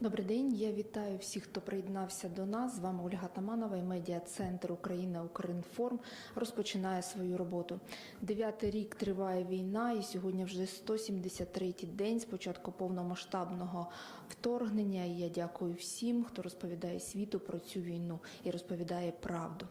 Добрий день. Я вітаю всіх, хто приєднався до нас. З вами Ольга Таманова і медіа центр Україна Укрінформ розпочинає свою роботу. Дев'ятий рік триває війна, і сьогодні вже 173-й день з початку повномасштабного вторгнення. І я дякую всім, хто розповідає світу про цю війну і розповідає правду.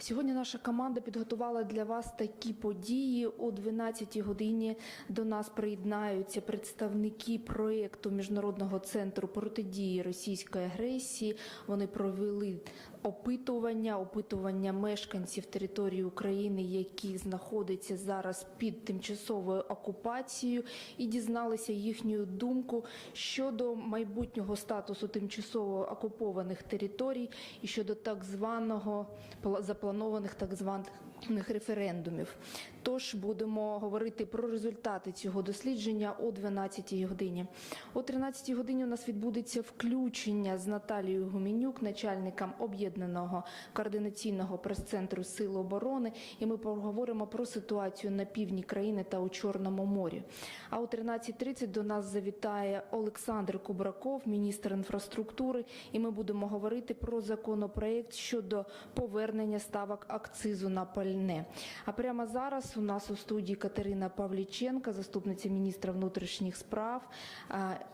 Сьогодні наша команда підготувала для вас такі події. О 12 годині до нас приєднаються представники проєкту Міжнародного центру протидії російської агресії. Вони провели опитування, опитування мешканців території України, які знаходяться зараз під тимчасовою окупацією, і дізналися їхню думку щодо майбутнього статусу тимчасово окупованих територій і щодо так званого пла- запланованих так званих референдумів. Тож будемо говорити про результати цього дослідження о 12 годині. О 13 годині у нас відбудеться включення з Наталією Гуменюк, начальником об'єднаного координаційного прес-центру Сил оборони, і ми поговоримо про ситуацію на півдні країни та у Чорному морі. А о 13.30 до нас завітає Олександр Кубраков, міністр інфраструктури, і ми будемо говорити про законопроект щодо повернення ставок акцизу на пальне. А прямо зараз у нас у студії Катерина Павліченка, заступниця міністра внутрішніх справ.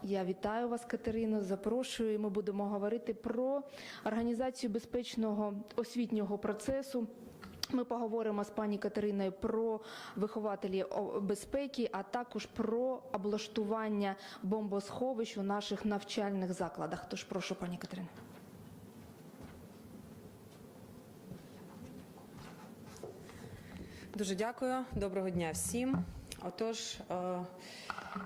Я вітаю вас, Катерино. Запрошую. І Ми будемо говорити про організацію безпечного освітнього процесу. Ми поговоримо з пані Катериною про вихователі безпеки, а також про облаштування бомбосховищ у наших навчальних закладах. Тож прошу, пані Катерина. Дуже дякую. Доброго дня всім. Отож, е,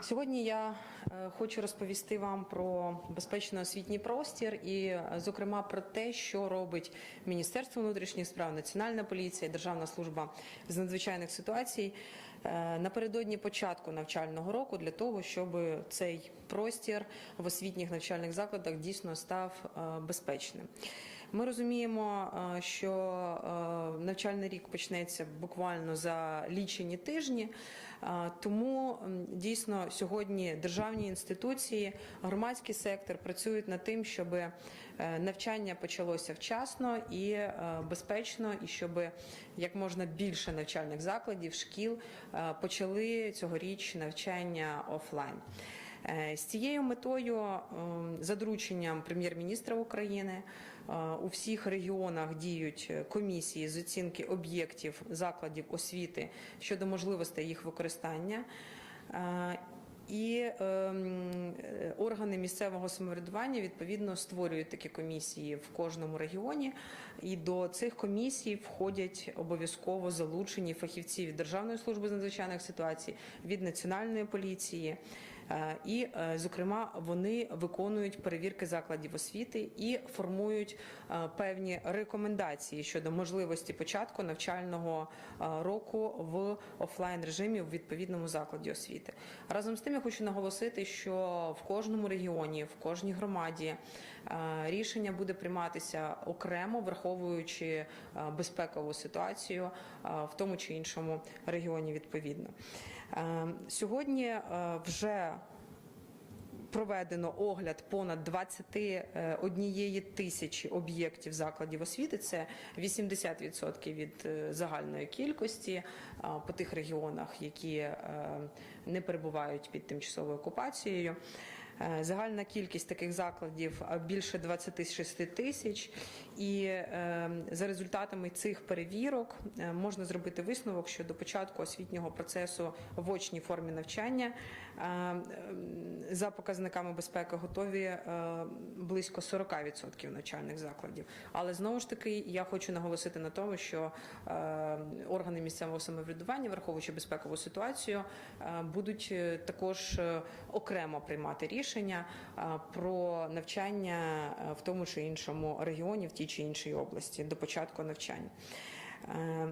сьогодні я е, хочу розповісти вам про безпечний освітній простір і, е, зокрема, про те, що робить Міністерство внутрішніх справ, Національна поліція, Державна служба з надзвичайних ситуацій е, напередодні початку навчального року для того, щоб цей простір в освітніх навчальних закладах дійсно став безпечним. Ми розуміємо, е, що е, навчальний рік почнеться буквально за лічені тижні, е, тому дійсно сьогодні державні інституції, громадський сектор працюють над тим, щоб навчання почалося вчасно і безпечно, і щоб як можна більше навчальних закладів, шкіл почали цьогоріч навчання офлайн. З цією метою, за дорученням прем'єр-міністра України, у всіх регіонах діють е, комісії з оцінки об'єктів закладів освіти щодо можливостей їх використання. І ем, е, органи місцевого самоврядування відповідно створюють такі комісії в кожному регіоні, і до цих комісій входять обов'язково залучені фахівці від Державної служби з надзвичайних ситуацій, від національної поліції. Е, І, е, зокрема, вони виконують перевірки закладів освіти і формують е, певні рекомендації щодо можливості початку навчального року в офлайн режимі в відповідному закладі освіти. Разом з тим я хочу наголосити, що в кожному регіоні, в кожній громаді рішення буде прийматися окремо, враховуючи безпекову ситуацію в тому чи іншому регіоні. Відповідно сьогодні е, вже Проведено огляд понад 21 тисячі об'єктів закладів освіти. Це 80% від е, загальної кількості по тих регіонах, які е, не перебувають під тимчасовою окупацією. Е, Загальна кількість таких закладів а, більше 26 тисяч, і е, за результатами цих перевірок е, можна зробити висновок, що до початку освітнього процесу в очній формі навчання е, за показниками безпеки готові е, близько 40% навчальних закладів. Але знову ж таки я хочу наголосити на тому, що е, органи місцевого самоврядування, враховуючи безпекову ситуацію, е, будуть е, також е, окремо приймати рішення е, про навчання в тому чи іншому регіоні, в тій чи іншій області до початку навчання. Е,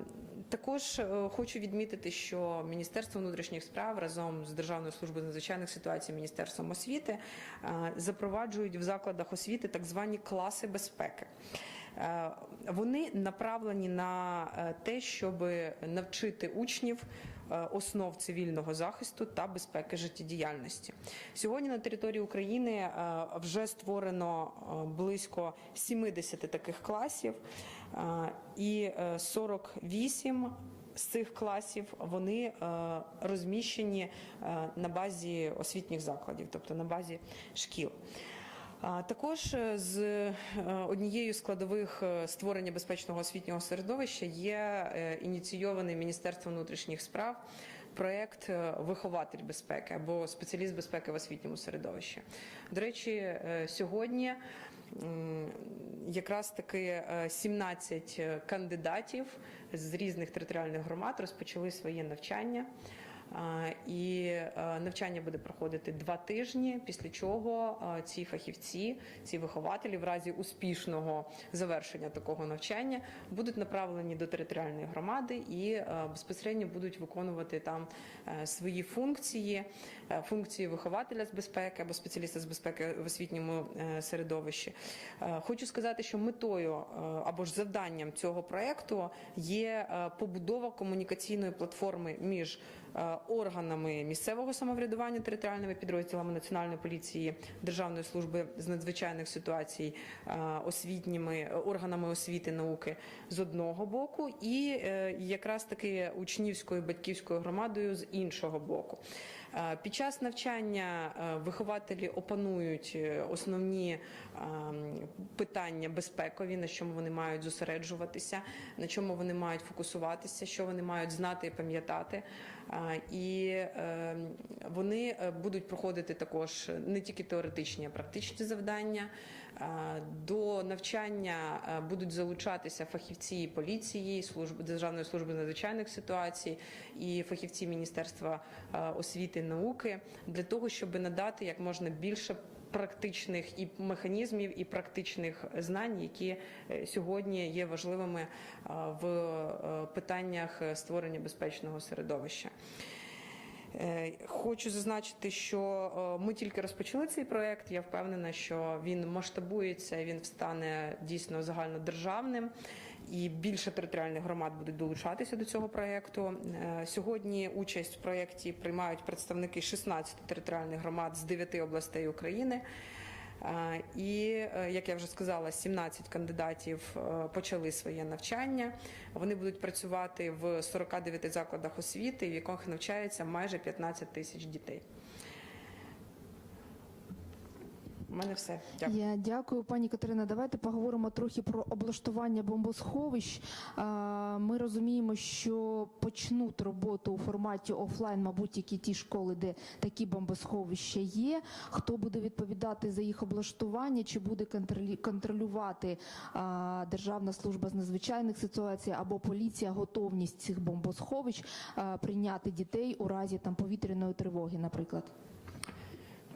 Також е, хочу відмітити, що Міністерство внутрішніх справ разом з Державною службою з надзвичайних ситуацій, Міністерством освіти е, запроваджують в закладах освіти так звані класи безпеки. Вони направлені на те, щоб навчити учнів основ цивільного захисту та безпеки життєдіяльності. Сьогодні на території України е, вже створено е, близько 70 таких класів, е, і е, 48 з цих класів вони е, розміщені е, на базі освітніх закладів, тобто на базі шкіл. А Також е, з е, однією складових е, створення безпечного освітнього середовища є ініційований Міністерством внутрішніх справ проект е, Вихователь безпеки або спеціаліст безпеки в освітньому середовищі. До речі, сьогодні якраз таки е, 17 кандидатів з різних територіальних громад розпочали своє навчання. І е, навчання буде проходити два тижні, після чого е, ці фахівці, ці вихователі, в разі успішного завершення такого навчання, будуть направлені до територіальної громади і е, безпосередньо будуть виконувати там свої функції, функції вихователя з безпеки або спеціаліста з безпеки в освітньому середовищі. Хочу сказати, що метою або ж завданням цього проекту є побудова комунікаційної платформи між органами місцевого самоврядування, територіальними підрозділами Національної поліції, Державної служби з надзвичайних ситуацій, е, освітніми е, органами освіти науки з одного боку, і е, якраз таки учнівською батьківською громадою з іншого боку. Е, Під час навчання е, вихователі опанують е, основні питання безпекові, на чому вони мають зосереджуватися, на чому вони мають фокусуватися, що вони мають знати і пам'ятати. І вони будуть проходити також не тільки теоретичні, а практичні завдання. Е, До навчання е, будуть залучатися фахівці поліції, служби Державної служби надзвичайних ситуацій і фахівці Міністерства е, освіти і науки для того, щоб надати як можна більше практичних і механізмів, і практичних знань, які е, сьогодні є важливими е, в е, питаннях створення безпечного середовища. Е, Хочу зазначити, що е, ми тільки розпочали цей проект. Я впевнена, що він масштабується, він стане дійсно загальнодержавним. І більше територіальних громад будуть долучатися до цього проекту. Е, Сьогодні участь в проєкті приймають представники 16 територіальних громад з 9 областей України. І, е, як я вже сказала, 17 кандидатів е, почали своє навчання. Вони будуть працювати в 49 закладах освіти, в яких навчається майже 15 тисяч дітей. У мене все. Дякую. Я дякую, пані Катерина. Давайте поговоримо трохи про облаштування бомбосховищ. Ми розуміємо, що почнуть роботу у форматі офлайн, мабуть, тільки ті школи, де такі бомбосховища є. Хто буде відповідати за їх облаштування? Чи буде контролювати Державна служба з надзвичайних ситуацій або поліція готовність цих бомбосховищ прийняти дітей у разі там повітряної тривоги, наприклад?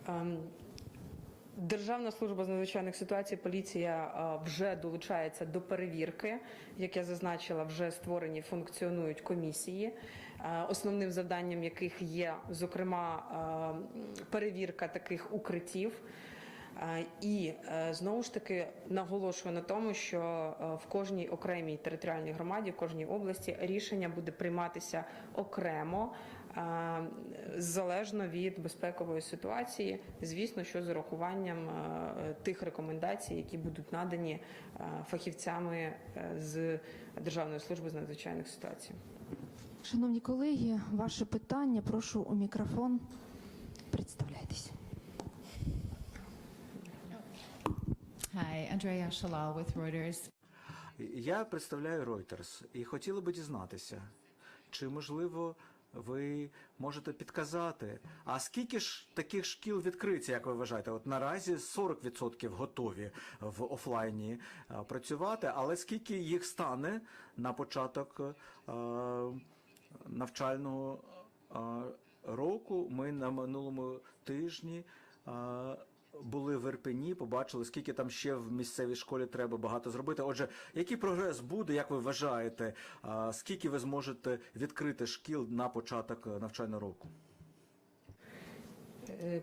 Ем, Державна служба з надзвичайних ситуацій, поліція е, вже долучається до перевірки. Як я зазначила, вже створені функціонують комісії, е, основним завданням яких є, зокрема, е, перевірка таких укриттів. І знову ж таки наголошую на тому, що в кожній окремій територіальній громаді, в кожній області рішення буде прийматися окремо, залежно від безпекової ситуації. Звісно, що з урахуванням е, тих рекомендацій, які будуть надані е, фахівцями е, з Державної служби з надзвичайних ситуацій. Шановні колеги, ваше питання, прошу у мікрофон. Представляйтесь. Hi, Andrea Shalal with Reuters. Я представляю Reuters і хотіли би дізнатися, чи можливо ви можете підказати, а скільки ж таких шкіл відкриється, як ви вважаєте? От наразі 40% готові в офлайні е, працювати, але скільки їх стане на початок е, навчального е, року? Ми на минулому тижні. Були в Ірпені, побачили, скільки там ще в місцевій школі треба багато зробити. Отже, який прогрес буде, як ви вважаєте? Скільки ви зможете відкрити шкіл на початок навчального року? Е,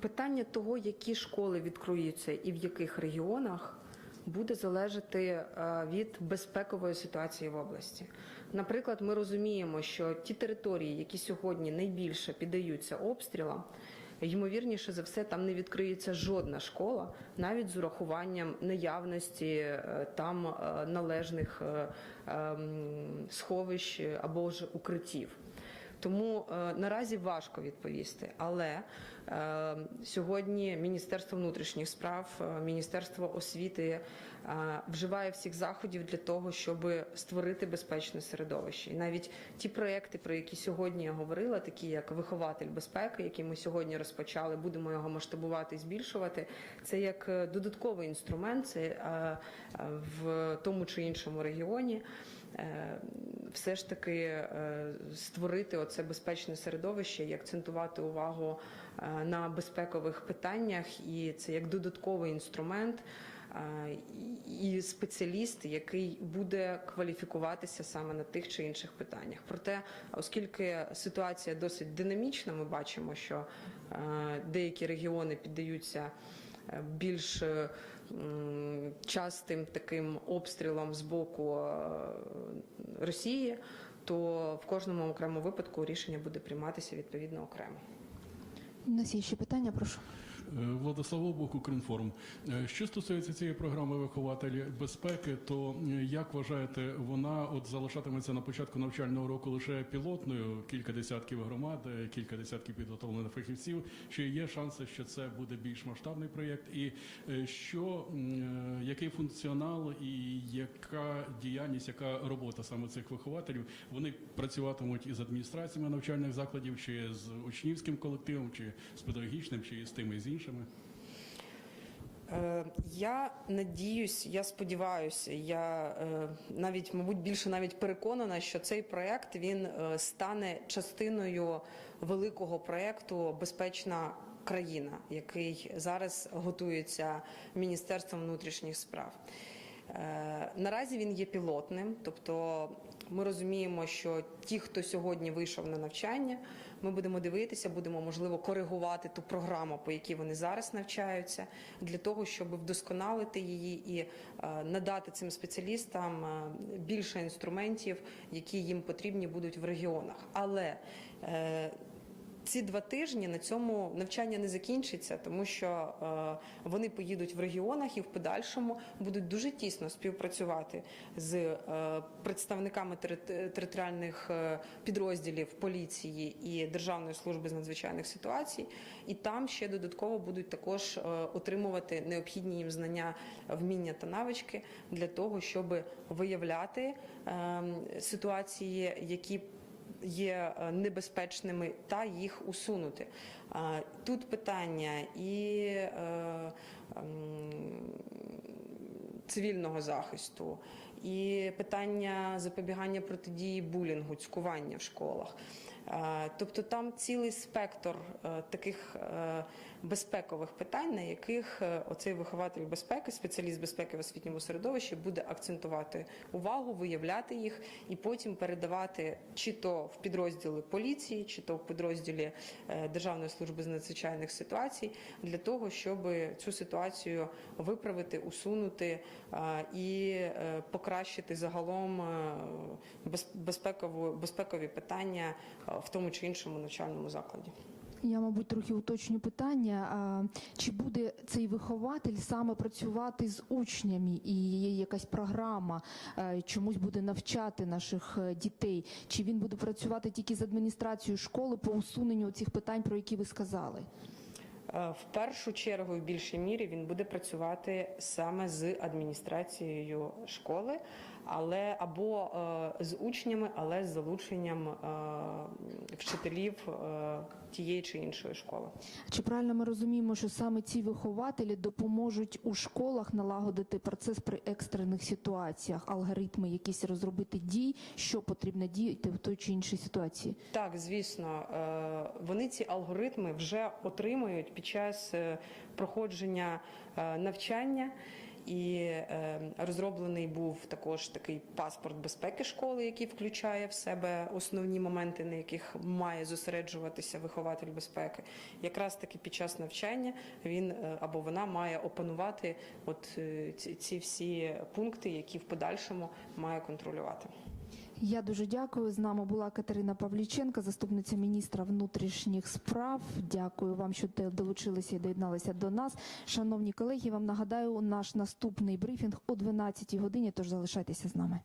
Питання того, які школи відкриються і в яких регіонах, буде залежати е, від безпекової ситуації в області. Наприклад, ми розуміємо, що ті території, які сьогодні найбільше піддаються обстрілам, ймовірніше за все, там не відкриється жодна школа, навіть з урахуванням наявності е, там е, належних е, ем, сховищ або ж укриттів. Тому е, наразі важко відповісти. Але е, сьогодні Міністерство внутрішніх справ, е, Міністерство освіти вживає всіх заходів для того, щоб створити безпечне середовище. І навіть ті проекти, про які сьогодні я говорила, такі як вихователь безпеки, який ми сьогодні розпочали, будемо його масштабувати і збільшувати. Це як додатковий інструмент, це в тому чи іншому регіоні все ж таки е, створити оце безпечне середовище і акцентувати увагу е, на безпекових питаннях, і це як додатковий інструмент. е, І спеціаліст, який буде кваліфікуватися саме на тих чи інших питаннях. Проте, оскільки ситуація досить динамічна, ми бачимо, що е, деякі регіони піддаються е, більш е, частим таким обстрілом з боку е, Росії, то в кожному окремому випадку рішення буде прийматися відповідно окремо. У нас є ще питання, прошу. Е, Владислав Обух, Укрінформ. Е, Що стосується цієї програми вихователі безпеки, то е, як вважаєте, вона от залишатиметься на початку навчального року лише пілотною, кілька десятків громад, кілька десятків підготовлених фахівців? Чи є шанси, що це буде більш масштабний проєкт? І що який функціонал і яка діяльність, яка робота саме цих вихователів? Вони працюватимуть із адміністраціями навчальних закладів, чи з учнівським колективом, чи з педагогічним, чи з тими з іншими? Е, Я надіюсь, я сподіваюся, я е, навіть, мабуть, більше навіть переконана, що цей проект він е, стане частиною великого проекту Безпечна країна, який зараз готується Міністерством внутрішніх справ. Наразі він є пілотним, тобто ми розуміємо, що ті, хто сьогодні вийшов на навчання, ми будемо дивитися, будемо можливо коригувати ту програму, по якій вони зараз навчаються, для того, щоб вдосконалити її і е, надати цим спеціалістам е, більше інструментів, які їм потрібні будуть в регіонах. Але е, ці два тижні на цьому навчання не закінчиться, тому що е, вони поїдуть в регіонах і в подальшому будуть дуже тісно співпрацювати з е, представниками територіальних е, підрозділів поліції і Державної служби з надзвичайних ситуацій, і там ще додатково будуть також отримувати необхідні їм знання, вміння та навички для того, щоб виявляти е, ситуації, які є е, небезпечними та їх усунути. Тут питання і е, ем, цивільного захисту, і питання запобігання протидії булінгу, цькування в школах. Е, Тобто там цілий спектр е, таких е, безпекових питань, на яких оцей вихователь безпеки, спеціаліст безпеки в освітньому середовищі буде акцентувати увагу, виявляти їх і потім передавати чи то в підрозділи поліції, чи то в підрозділі Державної служби з надзвичайних ситуацій для того, щоб цю ситуацію виправити, усунути і е, покращити загалом е, без- безпекову безпекові питання е, в тому чи іншому навчальному закладі. Я, мабуть, трохи уточню питання. Чи буде цей вихователь саме працювати з учнями і є якась програма, е, чомусь буде навчати наших дітей? Чи він буде працювати тільки з адміністрацією школи по усуненню цих питань, про які ви сказали? Е, В першу чергу, в більшій мірі, він буде працювати саме з адміністрацією школи, але або е, з учнями, але з залученням е, вчителів тієї чи іншої школи. Чи правильно ми розуміємо, що саме ці вихователі допоможуть у школах налагодити процес при екстрених ситуаціях, алгоритми якісь розробити дій, що потрібно діяти в той чи іншій ситуації? Так, звісно, е, вони ці алгоритми вже отримують під час е, проходження е, навчання. І е, розроблений був також такий паспорт безпеки школи, який включає в себе основні моменти, на яких має зосереджуватися вихователь безпеки. Якраз таки під час навчання він е, або вона має опанувати от е, ці, ці всі пункти, які в подальшому має контролювати. Я дуже дякую. З нами була Катерина Павліченка, заступниця міністра внутрішніх справ. Дякую вам, що долучилися і доєдналися до нас. Шановні колеги, вам нагадаю, наш наступний брифінг о 12 годині. Тож залишайтеся з нами.